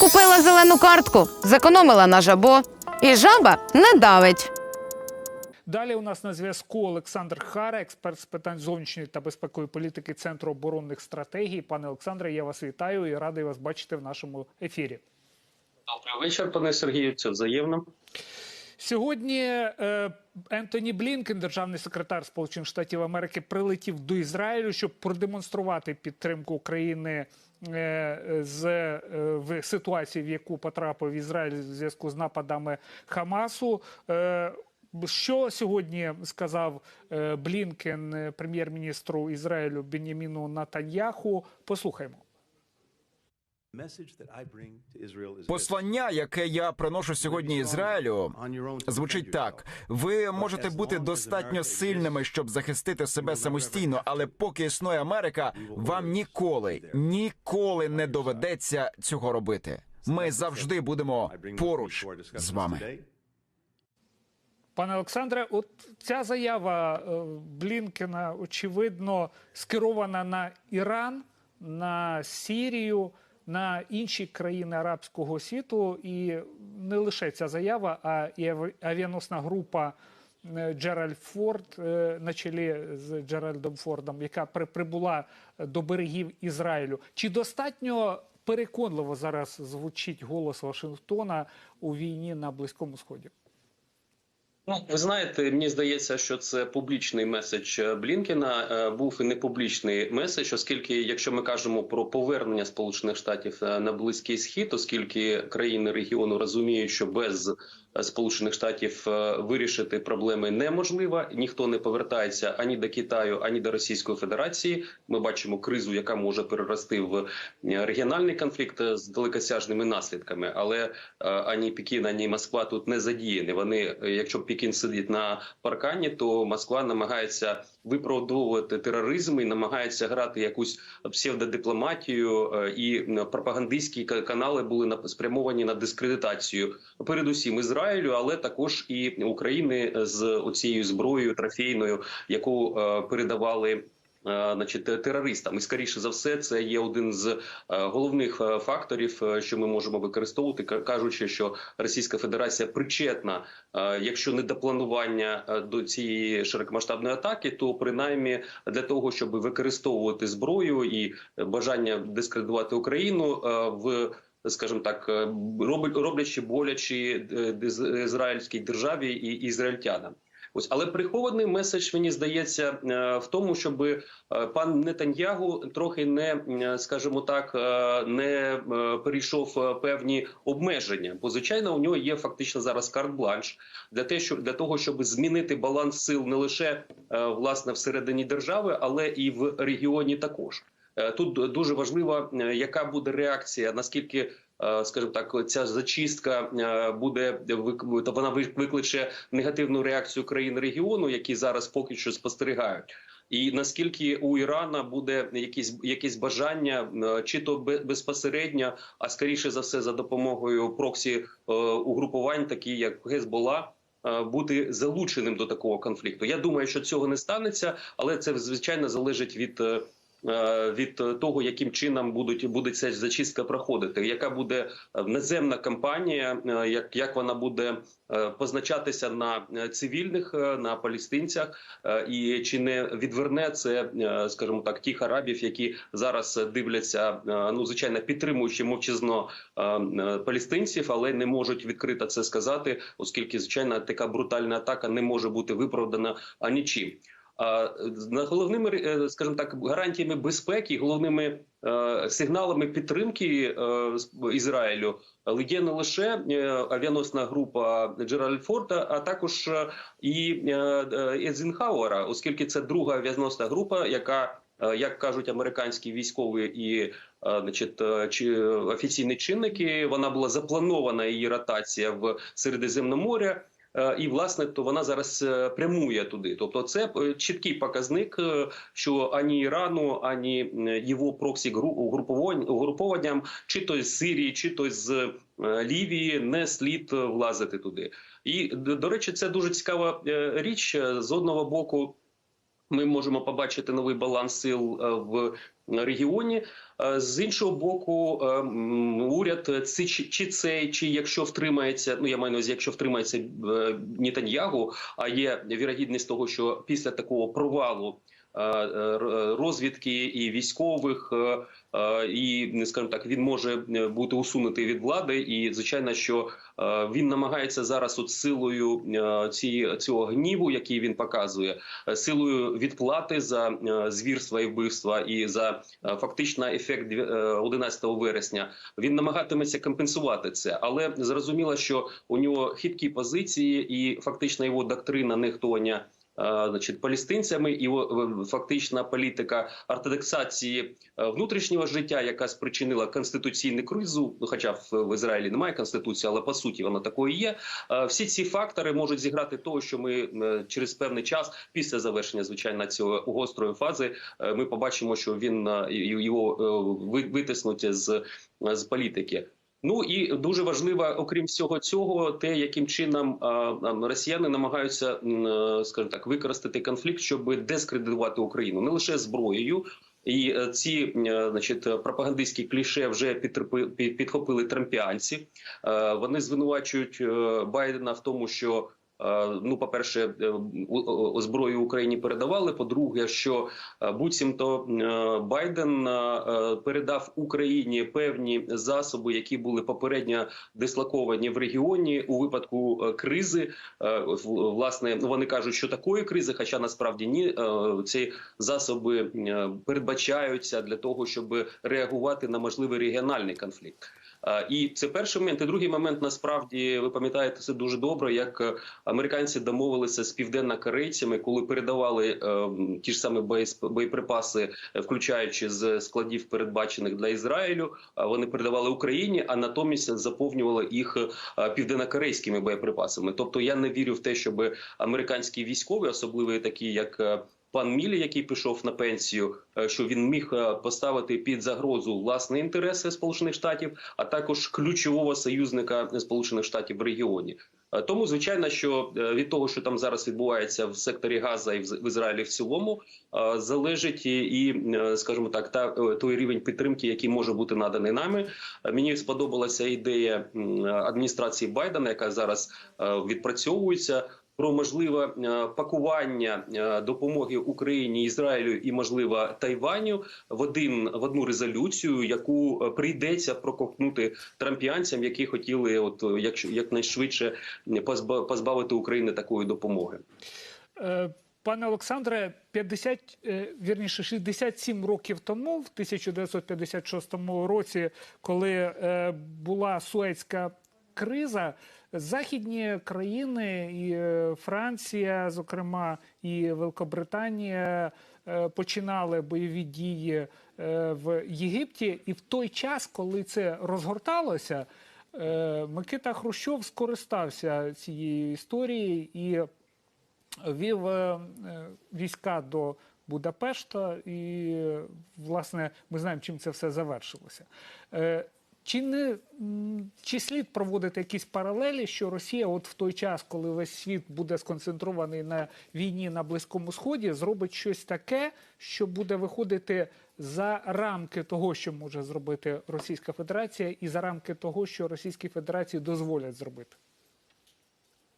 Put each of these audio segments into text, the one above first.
Купила зелену картку, зекономила на жабо, і жаба не давить. Далі у нас на зв'язку Олександр Хара, експерт з питань зовнішньої та безпекової політики Центру оборонних стратегій. Пане Олександре, я вас вітаю і радий вас бачити в нашому ефірі. Добрий вечір, пане Сергію. Це взаємно. Сьогодні е, Ентоні Блінкен, державний секретар Сполучених Штатів Америки, прилетів до Ізраїлю, щоб продемонструвати підтримку України з е, в ситуації, в яку потрапив Ізраїль в зв'язку з нападами Хамасу. Е, що сьогодні сказав е, Блінкен е, прем'єр-міністру Ізраїлю Беніміну Натаньяху? Послухаймо. Послання, яке я приношу сьогодні Ізраїлю, звучить так: ви можете бути достатньо сильними, щоб захистити себе самостійно, але поки існує Америка, вам ніколи, ніколи не доведеться цього робити. Ми завжди будемо поруч з вами. Пане Олександре, от ця заява е, Блінкена очевидно скерована на Іран, на Сірію, на інші країни арабського світу, і не лише ця заява, а і авіаносна група е, Джеральд Форд е, на чолі з Джеральдом Фордом, яка при- прибула до берегів Ізраїлю. Чи достатньо переконливо зараз звучить голос Вашингтона у війні на Близькому Сході? Ну, ви знаєте, мені здається, що це публічний меседж е, Блінкена. е, Був і не публічний меседж, оскільки, якщо ми кажемо про повернення Сполучених Штатів е, на близький схід, оскільки країни регіону розуміють, що без Сполучених Штатів е, вирішити проблеми неможливо. Ніхто не повертається ані до Китаю, ані до Російської Федерації. Ми бачимо кризу, яка може перерости в е, регіональний конфлікт з далекосяжними наслідками. Але е, ані Пекін, ані Москва тут не задіяні. Вони, якщо Пекін сидить на паркані, то Москва намагається виправдовувати тероризм і намагається грати якусь псевдодипломатію, е, і пропагандистські канали були спрямовані на дискредитацію, передусім Ізраїлю, але також і України з оцією зброєю трофейною, яку е, передавали. Е, Значить, терористам, і скоріше за все, це є один з е, головних е, факторів, що ми можемо використовувати, ка- кажучи, що Російська Федерація причетна, якщо не до планування до цієї широкомасштабної атаки, то принаймні для того, щоб використовувати зброю і бажання дискредитувати Україну в скажімо так, роблячи боляче е, ізраїльській державі і ізраїльтянам. Ось, але прихований меседж мені здається е, в тому, щоб е, пан Нетаньягу трохи не, е, скажімо так, не перейшов певні обмеження. Бо звичайно, у нього є фактично зараз карт-бланш для те, що для того, щоб змінити баланс сил не лише власне всередині держави, але і в регіоні також. Тут дуже важливо, яка буде реакція, наскільки, скажімо так, ця зачистка е, буде вона вик- викличе негативну реакцію країн регіону, які зараз поки що спостерігають. І наскільки у Ірана буде якісь якісь бажання, е, чи то бе- безпосередньо, а скоріше за все за допомогою проксі е, угрупувань, такі як Гезбола, е, бути залученим до такого конфлікту. Я думаю, що цього не станеться, але це звичайно залежить від. Е, Від того, яким чином будуть буде ця зачистка проходити, яка буде е, наземна кампанія, е, як, як вона буде позначатися на цивільних, на палестинцях, і чи не відверне це, скажімо так, тих арабів, які зараз дивляться, ну звичайно, підтримуючи мовчазно палестинців, але не можуть відкрито це сказати, оскільки звичайно така брутальна атака не може бути виправдана анічим. Головними е, скажімо так гарантіями безпеки, головними е, сигналами підтримки е, Ізраїлю є не лише авіаносна група Джеральд Форда, а також і е, е, Ейзенхауера, оскільки це друга авіаносна група, яка як кажуть американські військові і значить, чи офіційні чинники, вона була запланована її ротація в. Е, І власне то вона зараз е, прямує туди. Тобто, це е, чіткий показник, е, що ані Ірану, ані е, його проксі угрупованням, чи то з Сирії, чи то з е, Лівії, не слід е, влазити туди. І до речі, це дуже цікава е, річ Е, з одного боку. Ми можемо побачити новий баланс сил е, в регіоні. Е, З іншого боку, е, уряд чи, цей, чи якщо втримається, ну я маю на увазі, якщо втримається Нітаньягу, а є вірогідність того, що після такого провалу розвідки і військових, е, е, і скажімо так, він може е, бути усунутий від влади. І звичайно, що е, він намагається зараз от силою е, цієї цього гніву, який він показує, е, силою відплати за е, звірства і вбивства і за е, фактично ефект дві- е, 11 вересня. Він намагатиметься компенсувати це, але зрозуміло, що у нього хиткі позиції, і фактично його доктрина нехтування. Е, Значить, палестинцями і фактична політика ортодоксації е, внутрішнього життя, яка спричинила конституційну кризу. Ну, хоча в, Ізраїлі немає конституції, але по суті вона такою є. Е, Всі ці фактори можуть зіграти того, що ми через певний час, після завершення звичайно цього гострої фази, ми побачимо, що він його витиснуть з, з політики. Ну і дуже важливо, окрім всього цього, те, яким чином росіяни намагаються, е, скажімо так, використати конфлікт, щоб дескредитувати Україну не лише зброєю. І е, ці е, значить, пропагандистські кліше вже підхопили трампіанці. Вони звинувачують Байдена в тому, що ну, по-перше, е, у- у- зброю Україні передавали. По-друге, що е, буцімто е, Байден е, е, передав Україні певні засоби, які були попередньо дислоковані в регіоні у випадку е, кризи. Е, Власне, вони кажуть, що такої кризи, хоча насправді ні, е, ці засоби е, передбачаються для того, щоб реагувати на можливий регіональний конфлікт. Е, І це перший момент. І другий момент насправді ви пам'ятаєте це дуже добре. Як е, американці домовилися з південнокорейцями, коли передавали е, ті ж самі боєприпаси, включаючи з складів передбачених для Ізраїлю, вони передавали Україні, а натомість заповнювали їх південнокорейськими боєприпасами. Тобто я не вірю в те, щоб американські військові, особливо такі як. Пан Мілі, який пішов на пенсію, е, що він міг е, поставити під загрозу власні інтереси Сполучених Штатів, а також ключового союзника Сполучених Штатів в регіоні. Е, Тому, звичайно, що від того, що там зараз відбувається в секторі Газа і в Ізраїлі в цілому, залежить і, скажімо так, та той рівень підтримки, який може бути наданий нами. Мені сподобалася ідея адміністрації Байдена, яка зараз відпрацьовується. Про можливе е, пакування е, допомоги Україні, Ізраїлю і можливо Тайваню в один в одну резолюцію, яку е, прийдеться проковтнути трампіанцям, які хотіли, от якщо якнайшвидше позба- позбавити України такої допомоги. Пане Олександре, 50, е, вірніше, 67 років тому, в 1956 році, коли була Суецька криза, західні країни, і е, Франція, зокрема, і Великобританія е, починали бойові дії е, в Єгипті. І в той час, коли це розгорталося, Микита Хрущов скористався цією історією і вів війська до Будапешта, і, власне, ми знаємо, чим це все завершилося. Чи не чи слід проводити якісь паралелі, що Росія, от в той час, коли весь світ буде сконцентрований на війні на Близькому Сході, зробить щось таке, що буде виходити за рамки того, що може зробити Російська Федерація, і за рамки того, що Російській Федерації дозволять зробити?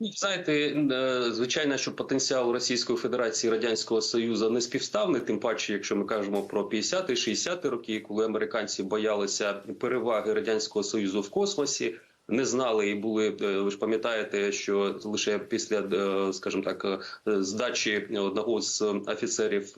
Ну, Знаєте, е, звичайно, що потенціал Російської Федерації Радянського Союзу не співставний, тим паче, якщо ми кажемо про 50-60 роки, коли американці боялися переваги Радянського Союзу в космосі. Не знали і були. е, Ви ж пам'ятаєте, що лише після, е, скажімо так, здачі одного з офіцерів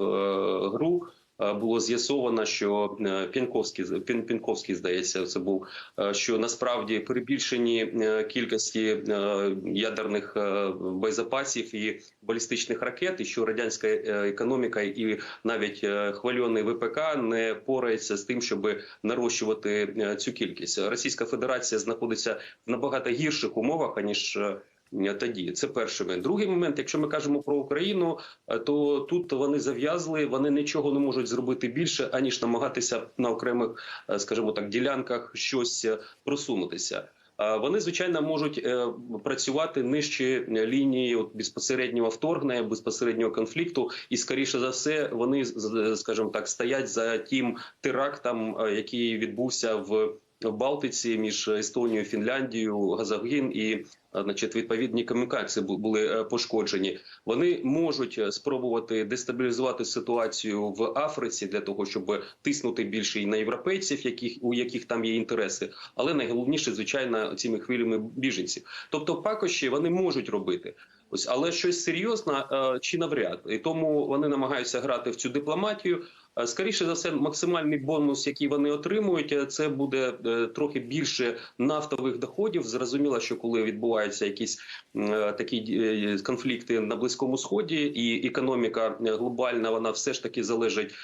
ГРУ було з'ясовано, що е, Пінковський Пін- Пінковський, здається, це був е, що насправді перебільшені е, кількості е, ядерних е, боєзапасів і балістичних ракет, і що радянська е, економіка і навіть е, хвальоний ВПК не порається з тим, щоб нарощувати е, цю кількість. Російська Федерація знаходиться в набагато гірших умовах аніж. Е, Тоді це перший момент. Другий момент, якщо ми кажемо про Україну, е, то тут вони зав'язли, вони нічого не можуть зробити більше, аніж намагатися на окремих, е, скажімо так, ділянках щось просунутися. вони звичайно можуть працювати нижче лінії от, безпосереднього вторгнення, безпосереднього конфлікту, і скоріше за все вони скажімо так стоять за тим терактом, який відбувся в. В Балтиці між Естонією, Фінляндією, Газагін і значить, відповідні комунікації були е, пошкоджені. Вони можуть е, спробувати дестабілізувати ситуацію в Африці для того, щоб тиснути більше і на європейців, яких у яких там є інтереси. Але найголовніше, звичайно, цими хвилями біженців. Тобто, пакощі вони можуть робити. Ось, але щось серйозне е, чи навряд, і тому вони намагаються грати в цю дипломатію. Е, Скоріше за все, максимальний бонус, який вони отримують, е, це буде е, трохи більше нафтових доходів. Зрозуміло, що коли відбуваються якісь такі конфлікти на близькому сході, і економіка глобальна, вона все ж таки залежить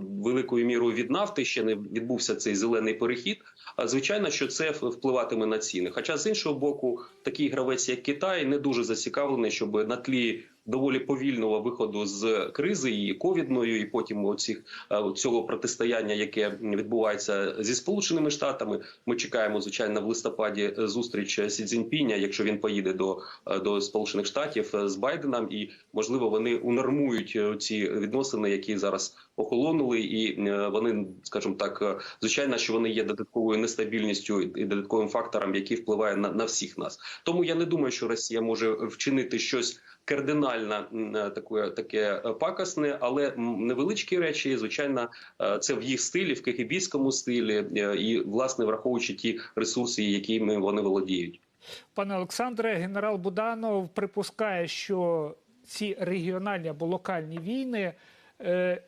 великою мірою від нафти. Ще не відбувся цей зелений перехід. Звичайно, що це впливатиме на ціни. Хоча з іншого боку, такий гравець, як Китай, не дуже зацікавлений, щоб на тлі доволі повільного виходу з кризи і ковідною, і потім оцих е, цього протистояння, яке відбувається зі сполученими штатами. Ми чекаємо звичайно в листопаді е, зустріч Сі Цзіньпіня, якщо він поїде до, е, до Сполучених Штатів е, з Байденом, і можливо вони унормують е, ці відносини, які зараз охолонули, і е, вони, скажімо так, е, звичайно, що вони є додатковою нестабільністю і додатковим фактором, який впливає на, на всіх нас. Тому я не думаю, що Росія може вчинити щось кардинально е, таке, таке пакосне, але невеличкі речі, звичайно, це в їх стилі, в кегебійському стилі, і власне враховуючи ті ресурси, якими вони володіють. Пане Олександре, генерал Буданов припускає, що ці регіональні або локальні війни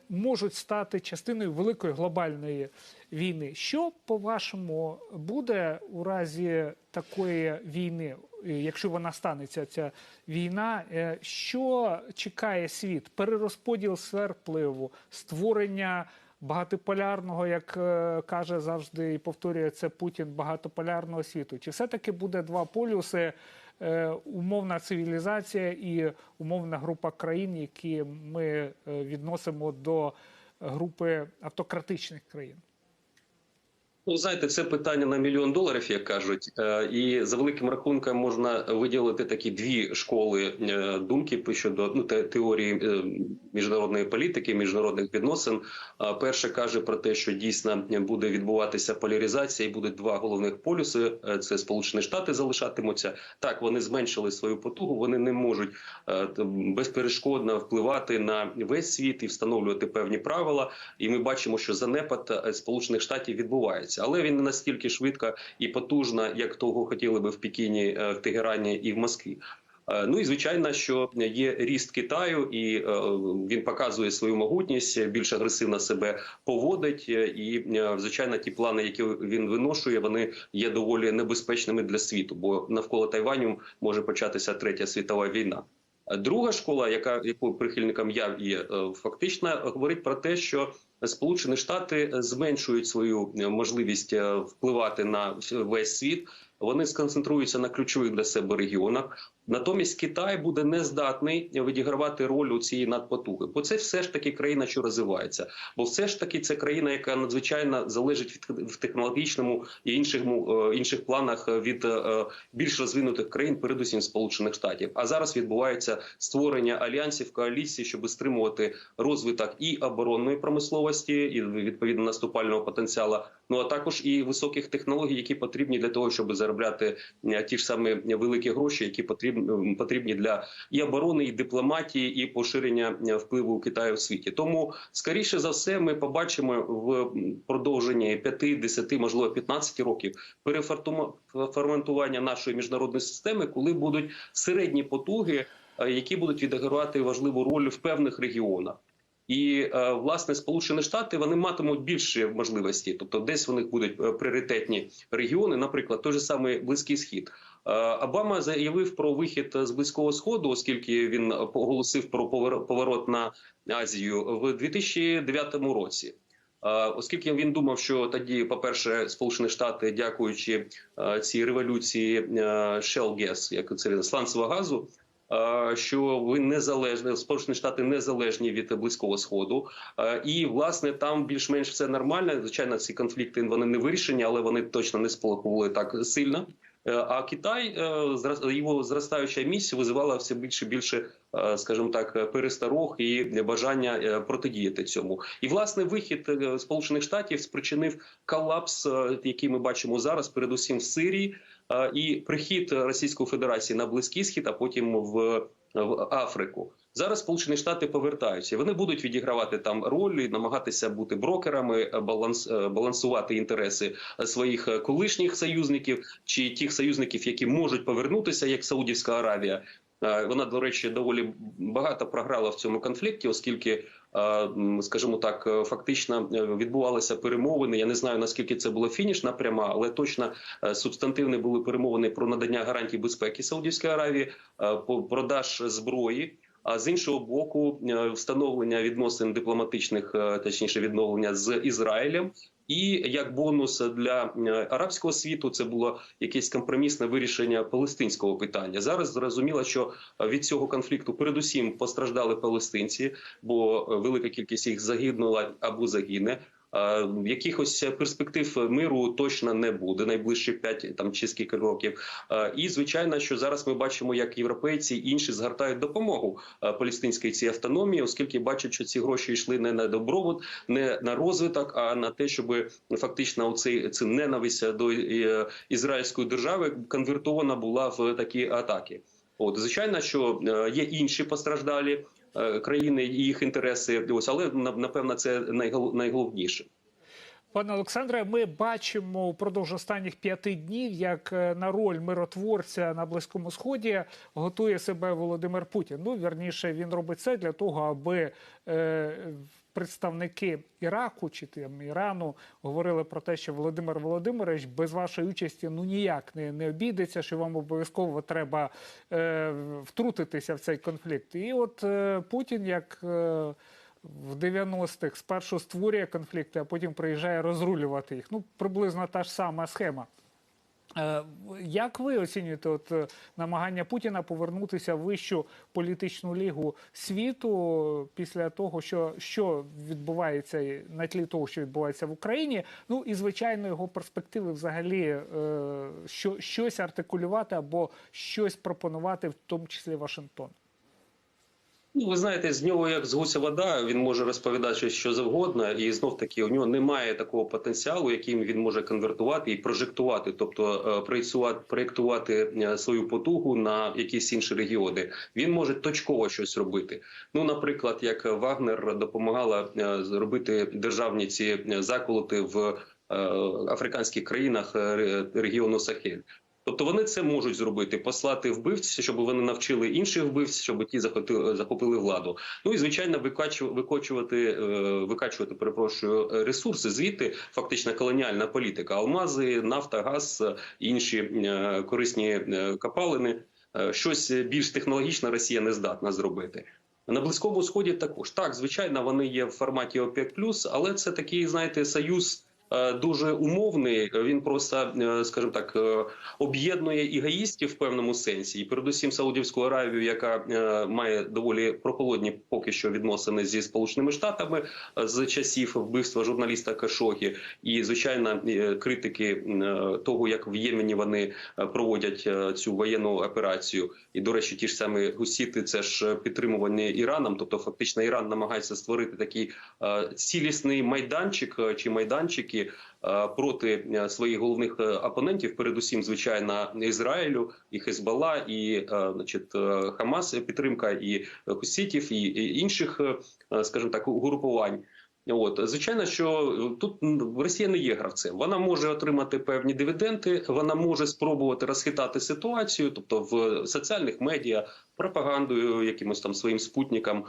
можуть стати частиною великої глобальної війни. Що, по-вашому, буде у разі такої війни, е, якщо вона станеться, ця війна? Е, що чекає світ? Перерозподіл сфер впливу, створення багатополярного, як е, каже завжди і повторює це Путін, багатополярного світу. Чи все-таки буде два полюси? е, Умовна цивілізація і умовна група країн, які ми е, відносимо до групи автократичних країн. Ну, знаєте, це питання на мільйон доларів, як кажуть, Е, і за великим рахунком можна виділити такі дві школи е, думки щодо ну, теорії е, міжнародної політики, міжнародних відносин. А Перша каже про те, що дійсно буде відбуватися поляризація, і будуть два головних полюси: це Сполучені Штати залишатимуться. Так, вони зменшили свою потугу, вони не можуть безперешкодно впливати на весь світ і встановлювати певні правила. І ми бачимо, що занепад Сполучених Штатів відбувається, але він не настільки швидко і потужно, як того хотіли би в Пекіні, е, в Тегерані і в Москві. Е, Ну і звичайно, що є ріст Китаю, і е, він показує свою могутність, більш агресивно себе поводить. І звичайно, ті плани, які він виношує, вони є доволі небезпечними для світу, бо навколо Тайваню може початися третя світова війна. Друга школа, яка якою прихильником я є, фактично говорить про те, що Сполучені Штати зменшують свою е, можливість е, впливати на весь світ. Вони сконцентруються на ключових для себе регіонах. Натомість Китай буде нездатний відігравати роль у цієї надпотуги, бо це все ж таки країна, що розвивається. Бо все ж таки це країна, яка надзвичайно залежить від в технологічному і іншому е, інших планах від е, більш розвинутих країн, передусім Сполучених Штатів. А зараз відбувається створення альянсів коаліцій, щоб стримувати розвиток і оборонної промисловості, і відповідно наступального потенціалу. Ну а також і високих технологій, які потрібні для того, щоб заробляти е, ті ж самі великі гроші, які потрібні потрібні для і оборони, і дипломатії, і поширення е, впливу Китаю в світі. Тому скоріше за все, ми побачимо в продовженні 5, 10, можливо 15 років переформатування нашої міжнародної системи, коли будуть середні потуги, е, які будуть відігравати важливу роль в певних регіонах. І е, власне Сполучені Штати вони матимуть більше можливості, тобто десь у них будуть е, пріоритетні регіони, наприклад, той же самий Близький Схід. Е, Обама заявив про вихід з близького сходу, оскільки він оголосив про поворот на Азію в 2009 році. Оскільки він думав, що тоді, по-перше, Сполучені Штати, дякуючи цій революції Shell Gas, як це сланцевого газу, що ви незалежні, Сполучені Штати незалежні від близького сходу, Е, і власне там більш-менш все нормально. Звичайно, ці конфлікти вони не вирішені, але вони точно не спалахували так сильно. Е, А Китай е, його зростаюча місія визивала все більше і більше, е, скажімо так, пересторог і бажання е, протидіяти цьому. І власне вихід е, Сполучених Штатів спричинив колапс, е, який ми бачимо зараз, передусім в Сирії, е, і прихід Російської Федерації на Близький Схід, а потім в, в Африку. Зараз Сполучені Штати повертаються. Вони будуть відігравати там роль, і намагатися бути брокерами, е, баланс, е, балансувати інтереси своїх е, колишніх союзників чи тих союзників, які можуть повернутися, як Саудівська Аравія. Вона, до речі, доволі багато програла в цьому конфлікті, оскільки, скажімо так, е, фактично е, відбувалися перемовини. Я не знаю наскільки це була фінішна пряма, але точно е, субстантивні були перемовини про надання гарантій безпеки Саудівської Аравії, продаж зброї. А з іншого боку, встановлення відносин дипломатичних, точніше відновлення з Ізраїлем. І як бонус для е, арабського світу це було якесь компромісне вирішення палестинського питання. Зараз зрозуміло, що від цього конфлікту передусім постраждали палестинці, бо е, велика кількість їх загинула або загине. Е, Якихось перспектив миру точно не буде найближчі 5 там чи скільки років. Е, І звичайно, що зараз ми бачимо, як європейці і інші згортають допомогу е, палестинській цій автономії, оскільки бачать, що ці гроші йшли не на добробут, не на розвиток, а на те, щоб фактично оцей ця ненависть до е, ізраїльської держави конвертована була в такі атаки. От звичайно, що е, є інші постраждалі е, країни і їх інтереси. Ось але на- напевно це найгол- найголовніше. Пане Олександре, ми бачимо впродовж останніх п'яти днів, як е, на роль миротворця на Близькому Сході готує себе Володимир Путін. Ну, вірніше, він робить це для того, аби е, представники Іраку чи там Ірану говорили про те, що Володимир Володимирович без вашої участі ну ніяк не, не обійдеться, що вам обов'язково треба е, втрутитися в цей конфлікт. І от е, Путін як. Е, в 90-х спершу створює конфлікти, а потім приїжджає розрулювати їх. Ну, приблизно та ж сама схема. Е, Як ви оцінюєте от, е, намагання Путіна повернутися в вищу політичну лігу світу після того, що, що відбувається на тлі того, що відбувається в Україні? Ну і звичайно, його перспективи взагалі е, що, щось артикулювати або щось пропонувати, в тому числі Вашингтон. Ну, ви знаєте, з нього як з гуся вода, він може розповідати що завгодно, і знов таки у нього немає такого потенціалу, яким він може конвертувати і прожектувати, тобто е, проєктувати, е, свою потугу на якісь інші регіони. Він може точково щось робити. Ну, наприклад, як Вагнер допомагала е, зробити державні ці заколоти в африканських країнах регіону Сахель. Тобто вони це можуть зробити, послати вбивців, щоб вони навчили інших вбивців, щоб ті захопили, владу. Ну і звичайно, викачу- викочувати, е, викачувати, перепрошую, ресурси. Звідти фактично колоніальна політика: алмази, нафта, газ, інші е, корисні е, копалини. Е, Щось більш технологічне Росія не здатна зробити. На близькому сході також так, звичайно, вони є в форматі ОПЕК+, але це такий, знаєте, союз дуже умовний. Він просто, е, скажімо так, е, об'єднує егоїстів в певному сенсі, і передусім Саудівську Аравію, яка е, має доволі прохолодні поки що відносини зі Сполученими Штатами е, з часів вбивства журналіста Кашогі, і звичайно е, критики е, того, як в Ємені вони е, проводять е, цю воєнну операцію. І до речі, ті ж самі гусіти, це ж підтримувані Іраном. Тобто, фактично, Іран намагається створити такий е, цілісний майданчик е, чи майданчики е, проти е, своїх головних е, опонентів, передусім, звичайно, Ізраїлю, і Хезбалла, і значить, Хамас підтримка, і хусітів, і, інших, скажімо так, угрупувань. От звичайно, що тут Росія не є гравцем. Вона може отримати певні дивіденди, вона може спробувати розхитати ситуацію, тобто в соціальних медіа, пропагандою, якимось там своїм спутникам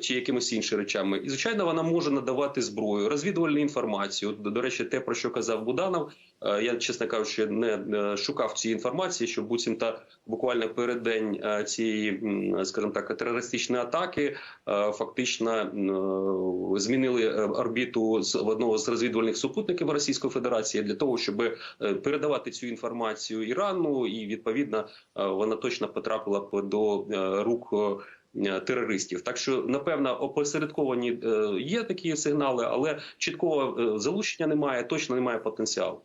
чи якимось іншими речами. І звичайно, вона може надавати зброю, розвідувальну інформацію. До, речі, те про що казав Буданов. е, Я чесно кажучи, не е, шукав цієї інформації, що буцімто буквально перед день е, цієї, скажімо так, терористичної атаки е, фактично е, змінили е, орбіту з одного з розвідувальних супутників Російської Федерації для того, щоб е, передавати цю інформацію Ірану, і відповідно е, вона точно потрапила до е, рук. Е, Терористів, так що напевно опосередковані е, є такі сигнали, але чіткого е, залучення немає, точно немає потенціалу.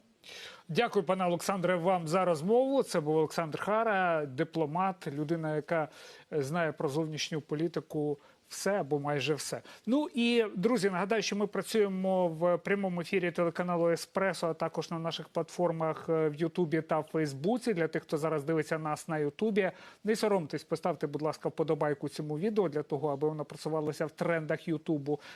Дякую, пане Олександре, вам за розмову. Це був Олександр Хара, дипломат, людина, яка знає про зовнішню політику все або майже все. Ну і друзі, нагадаю, що ми працюємо в прямому ефірі телеканалу Еспресо, а також на наших платформах е, в Ютубі та в Фейсбуці. Для тих, хто зараз дивиться нас на Ютубі. Не соромтесь, поставте, будь ласка, вподобайку цьому відео для того, аби воно просувалося в трендах Ютубу.